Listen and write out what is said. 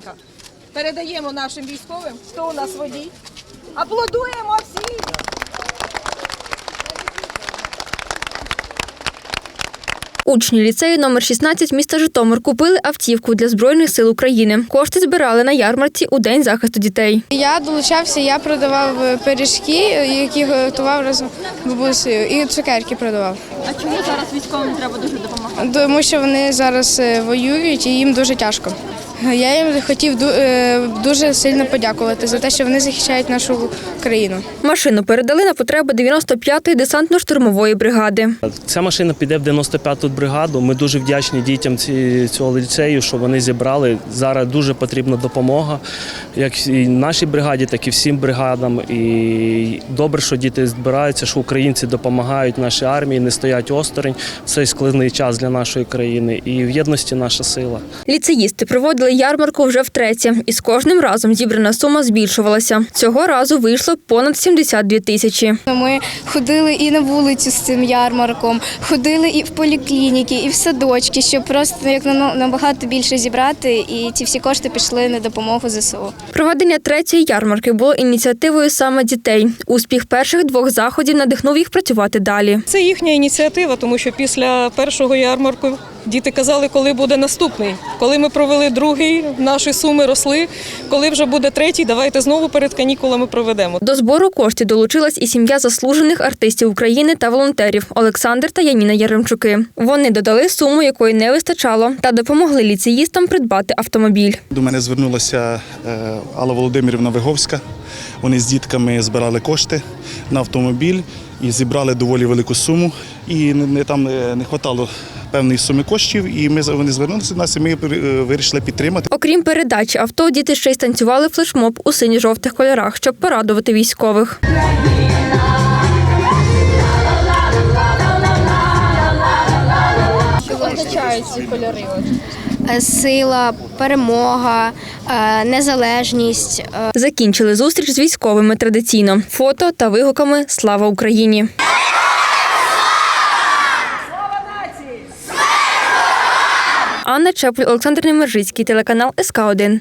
Костенка. Передаємо нашим військовим. Хто у нас водій? Аплодуємо всі! Учні ліцею номер 16 міста Житомир купили автівку для Збройних сил України. Кошти збирали на ярмарці у День захисту дітей. Я долучався, я продавав е, пиріжки, які готував разом з бабусею, і цукерки продавав. А чому зараз військовим треба дуже допомагати? Тому що вони зараз е, воюють і їм дуже тяжко. Я їм хотів е, дуже сильно подякувати за те, що вони захищають нашу країну. Машину передали на потреби 95-ї десантно-штурмової бригади. Ця машина піде в 95-ту бригаду. Ми дуже вдячні дітям ці- цього ліцею, що вони зібрали. Зараз дуже потрібна допомога, як і нашій бригаді, так і всім бригадам. І добре, що діти збираються, що українці допомагають нашій армії, не стоять осторонь в цей складний час для нашої країни. І в єдності наша сила. Ліцеїсти проводили ярмарку вже втретє, і з кожним разом зібрана сума збільшувалася. Цього разу вийшло понад 72 тисячі. Ми ходили і на вулицю з цим ярмарком, ходили і в поліклініки, і в садочки, щоб просто як на- набагато більше зібрати, і ці всі кошти пішли на допомогу ЗСУ. Проведення третьої ярмарки було ініціативою саме дітей. Успіх перших двох заходів надихнув їх працювати далі. Це їхня ініціатива, тому що після першого ярмарку діти казали, коли буде наступний. Коли ми провели другий, наші суми росли. Коли вже буде третій, давайте знову перед канікулами проведемо. До збору коштів долучилась і сім'я заслужених артистів України та волонтерів Олександр та Яніна Яремчуки. Вони додали суму, якої не вистачало, та допомогли ліцеїстам придбати автомобіль. До мене звернулася е, Алла Володимирівна Виговська. Вони з дітками збирали кошти на автомобіль і зібрали доволі велику суму. І не, не- там е, не вистачало певної суми коштів. І ми за- вони звернулися до нас, і ми е, вирішили підтримати. Окрім передачі авто, діти ще й станцювали флешмоб у синьо-жовтих кольорах, щоб порадувати військових. Що означають ці кольори? Е, сила, перемога, е, незалежність. Закінчили зустріч з військовими традиційно фото та вигуками Слава Україні. Анна Чеплю, Олександр Немержицький, телеканал СК 1